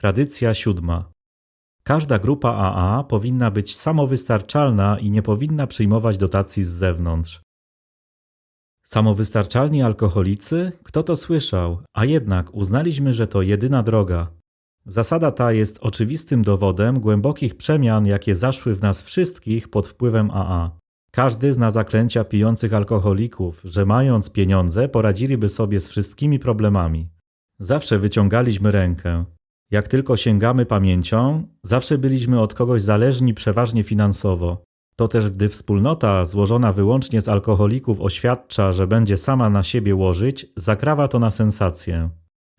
Tradycja siódma. Każda grupa AA powinna być samowystarczalna i nie powinna przyjmować dotacji z zewnątrz. Samowystarczalni alkoholicy? Kto to słyszał? A jednak uznaliśmy, że to jedyna droga. Zasada ta jest oczywistym dowodem głębokich przemian, jakie zaszły w nas wszystkich pod wpływem AA. Każdy zna zaklęcia pijących alkoholików, że mając pieniądze poradziliby sobie z wszystkimi problemami. Zawsze wyciągaliśmy rękę. Jak tylko sięgamy pamięcią, zawsze byliśmy od kogoś zależni przeważnie finansowo. To też gdy wspólnota złożona wyłącznie z alkoholików oświadcza, że będzie sama na siebie łożyć, zakrawa to na sensację.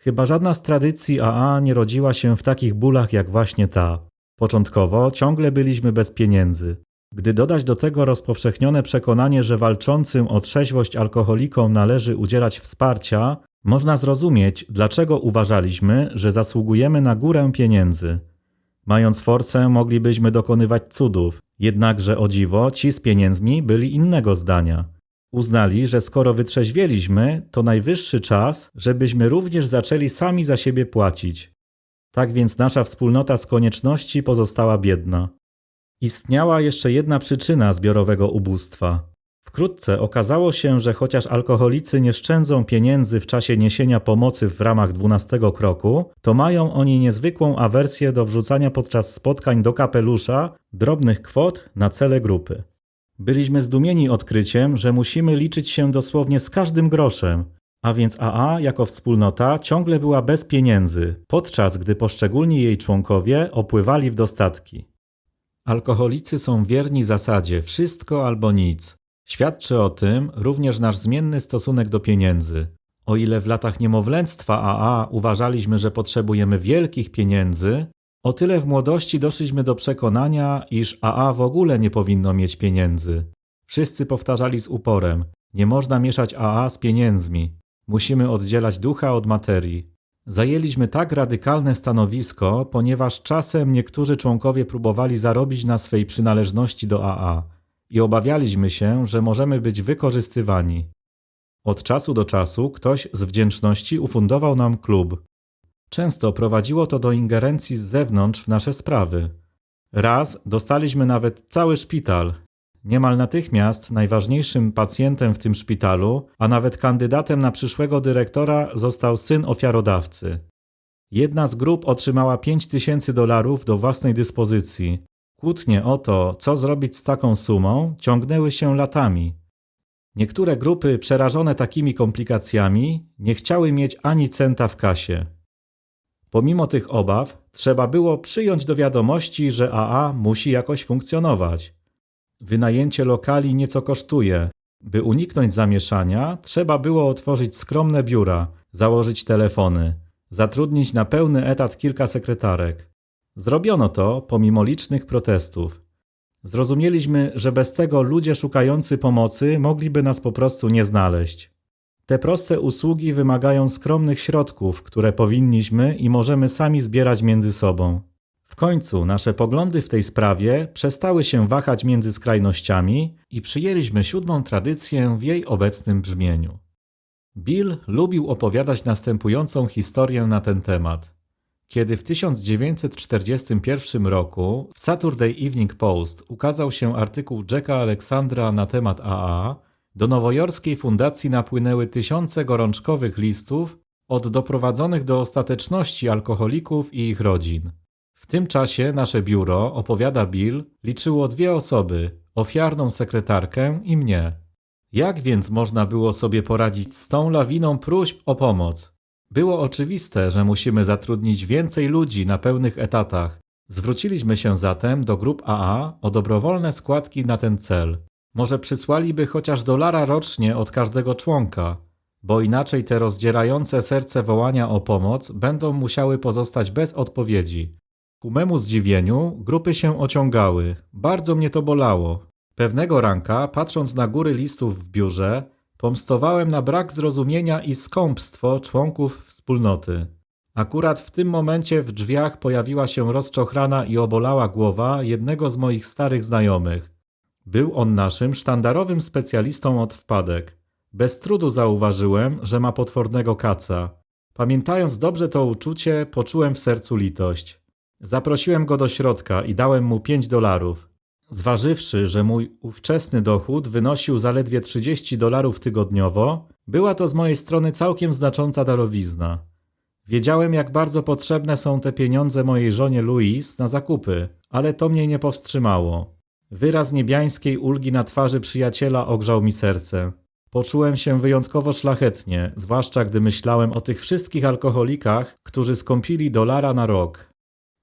Chyba żadna z tradycji AA nie rodziła się w takich bólach jak właśnie ta. Początkowo ciągle byliśmy bez pieniędzy. Gdy dodać do tego rozpowszechnione przekonanie, że walczącym o trzeźwość alkoholikom należy udzielać wsparcia, można zrozumieć, dlaczego uważaliśmy, że zasługujemy na górę pieniędzy. Mając forcę, moglibyśmy dokonywać cudów, jednakże o dziwo ci z pieniędzmi byli innego zdania. Uznali, że skoro wytrzeźwieliśmy, to najwyższy czas, żebyśmy również zaczęli sami za siebie płacić. Tak więc nasza wspólnota z konieczności pozostała biedna. Istniała jeszcze jedna przyczyna zbiorowego ubóstwa. Wkrótce okazało się, że chociaż alkoholicy nie szczędzą pieniędzy w czasie niesienia pomocy w ramach dwunastego kroku, to mają oni niezwykłą awersję do wrzucania podczas spotkań do kapelusza drobnych kwot na cele grupy. Byliśmy zdumieni odkryciem, że musimy liczyć się dosłownie z każdym groszem, a więc AA jako wspólnota ciągle była bez pieniędzy, podczas gdy poszczególni jej członkowie opływali w dostatki. Alkoholicy są wierni zasadzie wszystko albo nic. Świadczy o tym również nasz zmienny stosunek do pieniędzy. O ile w latach niemowlęctwa AA uważaliśmy, że potrzebujemy wielkich pieniędzy, o tyle w młodości doszliśmy do przekonania, iż AA w ogóle nie powinno mieć pieniędzy. Wszyscy powtarzali z uporem: Nie można mieszać AA z pieniędzmi. Musimy oddzielać ducha od materii. Zajęliśmy tak radykalne stanowisko, ponieważ czasem niektórzy członkowie próbowali zarobić na swej przynależności do AA i obawialiśmy się, że możemy być wykorzystywani. Od czasu do czasu ktoś z wdzięczności ufundował nam klub. Często prowadziło to do ingerencji z zewnątrz w nasze sprawy. Raz dostaliśmy nawet cały szpital. Niemal natychmiast najważniejszym pacjentem w tym szpitalu, a nawet kandydatem na przyszłego dyrektora został syn ofiarodawcy. Jedna z grup otrzymała 5 tysięcy dolarów do własnej dyspozycji. Kłótnie o to, co zrobić z taką sumą, ciągnęły się latami. Niektóre grupy, przerażone takimi komplikacjami, nie chciały mieć ani centa w kasie. Pomimo tych obaw, trzeba było przyjąć do wiadomości, że AA musi jakoś funkcjonować. Wynajęcie lokali nieco kosztuje. By uniknąć zamieszania, trzeba było otworzyć skromne biura, założyć telefony, zatrudnić na pełny etat kilka sekretarek. Zrobiono to pomimo licznych protestów. Zrozumieliśmy, że bez tego ludzie szukający pomocy mogliby nas po prostu nie znaleźć. Te proste usługi wymagają skromnych środków, które powinniśmy i możemy sami zbierać między sobą. W końcu nasze poglądy w tej sprawie przestały się wahać między skrajnościami i przyjęliśmy siódmą tradycję w jej obecnym brzmieniu. Bill lubił opowiadać następującą historię na ten temat. Kiedy w 1941 roku w Saturday Evening Post ukazał się artykuł Jacka Alexandra na temat AA, do nowojorskiej fundacji napłynęły tysiące gorączkowych listów od doprowadzonych do ostateczności alkoholików i ich rodzin. W tym czasie nasze biuro, opowiada Bill, liczyło dwie osoby ofiarną sekretarkę i mnie. Jak więc można było sobie poradzić z tą lawiną próśb o pomoc? Było oczywiste, że musimy zatrudnić więcej ludzi na pełnych etatach. Zwróciliśmy się zatem do grup AA o dobrowolne składki na ten cel. Może przysłaliby chociaż dolara rocznie od każdego członka, bo inaczej te rozdzierające serce wołania o pomoc będą musiały pozostać bez odpowiedzi. Ku memu zdziwieniu grupy się ociągały. Bardzo mnie to bolało. Pewnego ranka, patrząc na góry listów w biurze, pomstowałem na brak zrozumienia i skąpstwo członków wspólnoty. Akurat w tym momencie w drzwiach pojawiła się rozczochrana i obolała głowa jednego z moich starych znajomych. Był on naszym sztandarowym specjalistą od wpadek. Bez trudu zauważyłem, że ma potwornego kaca. Pamiętając dobrze to uczucie, poczułem w sercu litość. Zaprosiłem go do środka i dałem mu 5 dolarów. Zważywszy, że mój ówczesny dochód wynosił zaledwie 30 dolarów tygodniowo, była to z mojej strony całkiem znacząca darowizna. Wiedziałem, jak bardzo potrzebne są te pieniądze mojej żonie Louise na zakupy, ale to mnie nie powstrzymało. Wyraz niebiańskiej ulgi na twarzy przyjaciela ogrzał mi serce. Poczułem się wyjątkowo szlachetnie, zwłaszcza gdy myślałem o tych wszystkich alkoholikach, którzy skąpili dolara na rok.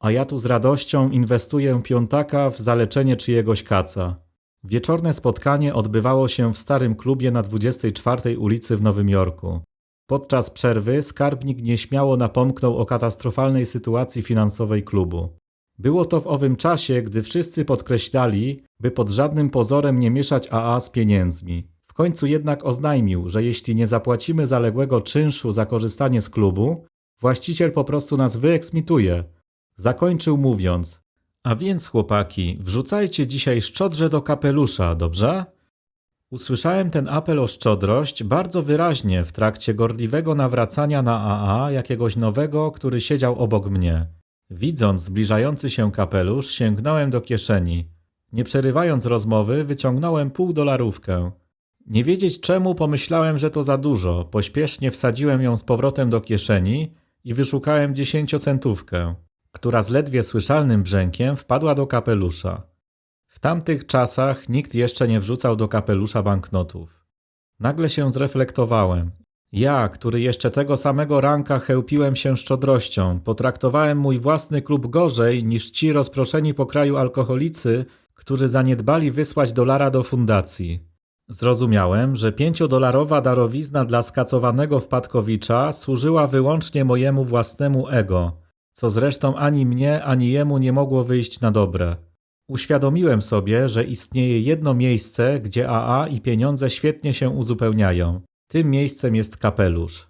A ja tu z radością inwestuję piątaka w zaleczenie czyjegoś kaca. Wieczorne spotkanie odbywało się w starym klubie na 24 ulicy w Nowym Jorku. Podczas przerwy skarbnik nieśmiało napomknął o katastrofalnej sytuacji finansowej klubu. Było to w owym czasie, gdy wszyscy podkreślali, by pod żadnym pozorem nie mieszać AA z pieniędzmi. W końcu jednak oznajmił, że jeśli nie zapłacimy zaległego czynszu za korzystanie z klubu, właściciel po prostu nas wyeksmituje. Zakończył mówiąc: A więc, chłopaki, wrzucajcie dzisiaj szczodrze do kapelusza, dobrze? Usłyszałem ten apel o szczodrość bardzo wyraźnie w trakcie gorliwego nawracania na AA jakiegoś nowego, który siedział obok mnie. Widząc zbliżający się kapelusz, sięgnąłem do kieszeni. Nie przerywając rozmowy, wyciągnąłem pół dolarówkę. Nie wiedzieć czemu pomyślałem, że to za dużo. Pośpiesznie wsadziłem ją z powrotem do kieszeni i wyszukałem dziesięciocentówkę, która z ledwie słyszalnym brzękiem wpadła do kapelusza. W tamtych czasach nikt jeszcze nie wrzucał do kapelusza banknotów. Nagle się zreflektowałem. Ja, który jeszcze tego samego ranka chełpiłem się szczodrością, potraktowałem mój własny klub gorzej niż ci rozproszeni po kraju alkoholicy, którzy zaniedbali wysłać dolara do fundacji. Zrozumiałem, że pięciodolarowa darowizna dla skacowanego wpadkowicza służyła wyłącznie mojemu własnemu ego, co zresztą ani mnie, ani jemu nie mogło wyjść na dobre. Uświadomiłem sobie, że istnieje jedno miejsce, gdzie AA i pieniądze świetnie się uzupełniają. Tym miejscem jest kapelusz.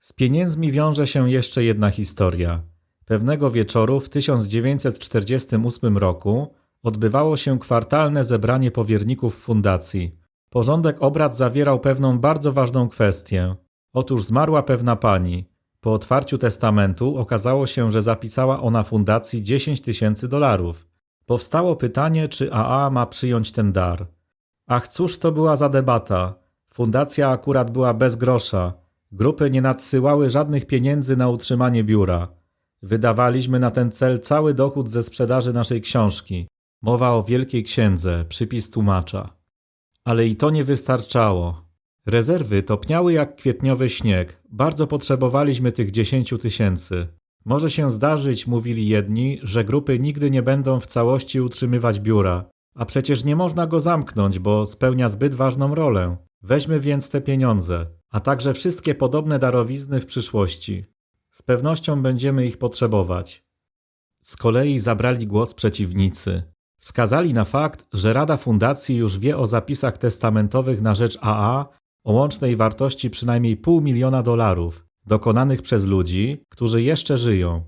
Z pieniędzmi wiąże się jeszcze jedna historia. Pewnego wieczoru w 1948 roku odbywało się kwartalne zebranie powierników fundacji. Porządek obrad zawierał pewną bardzo ważną kwestię. Otóż zmarła pewna pani. Po otwarciu testamentu okazało się, że zapisała ona fundacji 10 tysięcy dolarów. Powstało pytanie, czy AA ma przyjąć ten dar. Ach, cóż to była za debata. Fundacja akurat była bez grosza. Grupy nie nadsyłały żadnych pieniędzy na utrzymanie biura. Wydawaliśmy na ten cel cały dochód ze sprzedaży naszej książki. Mowa o Wielkiej Księdze, przypis tłumacza. Ale i to nie wystarczało. Rezerwy topniały jak kwietniowy śnieg. Bardzo potrzebowaliśmy tych dziesięciu tysięcy. Może się zdarzyć, mówili jedni, że grupy nigdy nie będą w całości utrzymywać biura, a przecież nie można go zamknąć, bo spełnia zbyt ważną rolę. Weźmy więc te pieniądze, a także wszystkie podobne darowizny w przyszłości. Z pewnością będziemy ich potrzebować. Z kolei zabrali głos przeciwnicy. Wskazali na fakt, że Rada Fundacji już wie o zapisach testamentowych na rzecz AA o łącznej wartości przynajmniej pół miliona dolarów, dokonanych przez ludzi, którzy jeszcze żyją.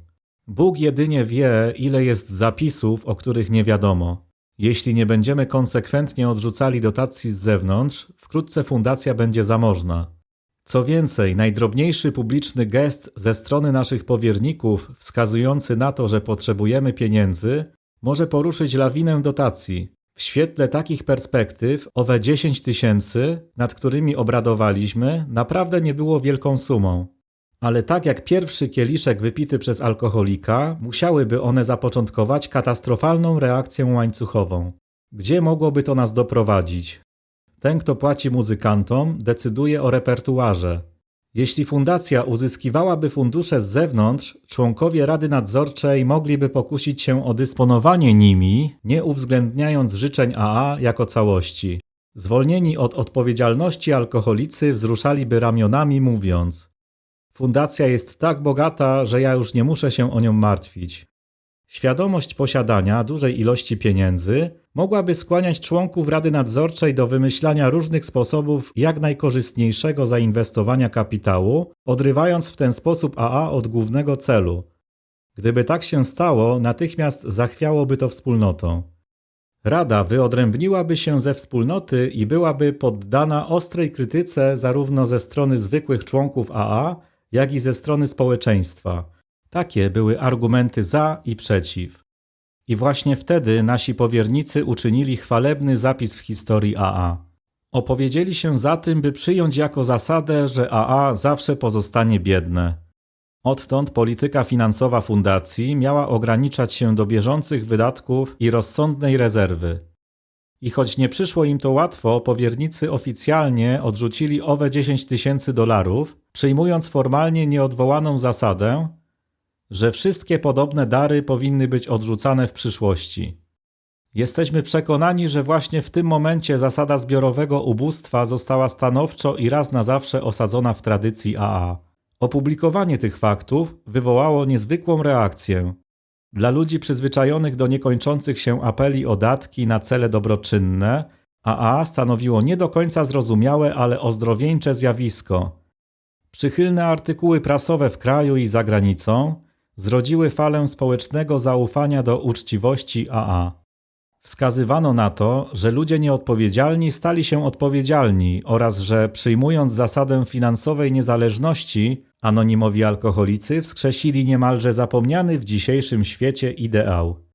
Bóg jedynie wie, ile jest zapisów, o których nie wiadomo. Jeśli nie będziemy konsekwentnie odrzucali dotacji z zewnątrz, wkrótce fundacja będzie zamożna. Co więcej, najdrobniejszy publiczny gest ze strony naszych powierników, wskazujący na to, że potrzebujemy pieniędzy, może poruszyć lawinę dotacji. W świetle takich perspektyw, owe 10 tysięcy, nad którymi obradowaliśmy, naprawdę nie było wielką sumą. Ale tak jak pierwszy kieliszek wypity przez alkoholika, musiałyby one zapoczątkować katastrofalną reakcję łańcuchową. Gdzie mogłoby to nas doprowadzić? Ten, kto płaci muzykantom, decyduje o repertuarze. Jeśli fundacja uzyskiwałaby fundusze z zewnątrz, członkowie Rady Nadzorczej mogliby pokusić się o dysponowanie nimi, nie uwzględniając życzeń AA jako całości. Zwolnieni od odpowiedzialności alkoholicy wzruszaliby ramionami, mówiąc: Fundacja jest tak bogata, że ja już nie muszę się o nią martwić. Świadomość posiadania dużej ilości pieniędzy mogłaby skłaniać członków Rady Nadzorczej do wymyślania różnych sposobów jak najkorzystniejszego zainwestowania kapitału, odrywając w ten sposób AA od głównego celu. Gdyby tak się stało, natychmiast zachwiałoby to wspólnotą. Rada wyodrębniłaby się ze wspólnoty i byłaby poddana ostrej krytyce zarówno ze strony zwykłych członków AA, jak i ze strony społeczeństwa. Takie były argumenty za i przeciw. I właśnie wtedy nasi powiernicy uczynili chwalebny zapis w historii AA. Opowiedzieli się za tym, by przyjąć jako zasadę, że AA zawsze pozostanie biedne. Odtąd polityka finansowa fundacji miała ograniczać się do bieżących wydatków i rozsądnej rezerwy. I choć nie przyszło im to łatwo, powiernicy oficjalnie odrzucili owe 10 tysięcy dolarów, przyjmując formalnie nieodwołaną zasadę, że wszystkie podobne dary powinny być odrzucane w przyszłości. Jesteśmy przekonani, że właśnie w tym momencie zasada zbiorowego ubóstwa została stanowczo i raz na zawsze osadzona w tradycji AA. Opublikowanie tych faktów wywołało niezwykłą reakcję. Dla ludzi przyzwyczajonych do niekończących się apeli o datki na cele dobroczynne, AA stanowiło nie do końca zrozumiałe, ale ozdrowieńcze zjawisko. Przychylne artykuły prasowe w kraju i za granicą zrodziły falę społecznego zaufania do uczciwości AA. Wskazywano na to, że ludzie nieodpowiedzialni stali się odpowiedzialni oraz że przyjmując zasadę finansowej niezależności, anonimowi alkoholicy wskrzesili niemalże zapomniany w dzisiejszym świecie ideał.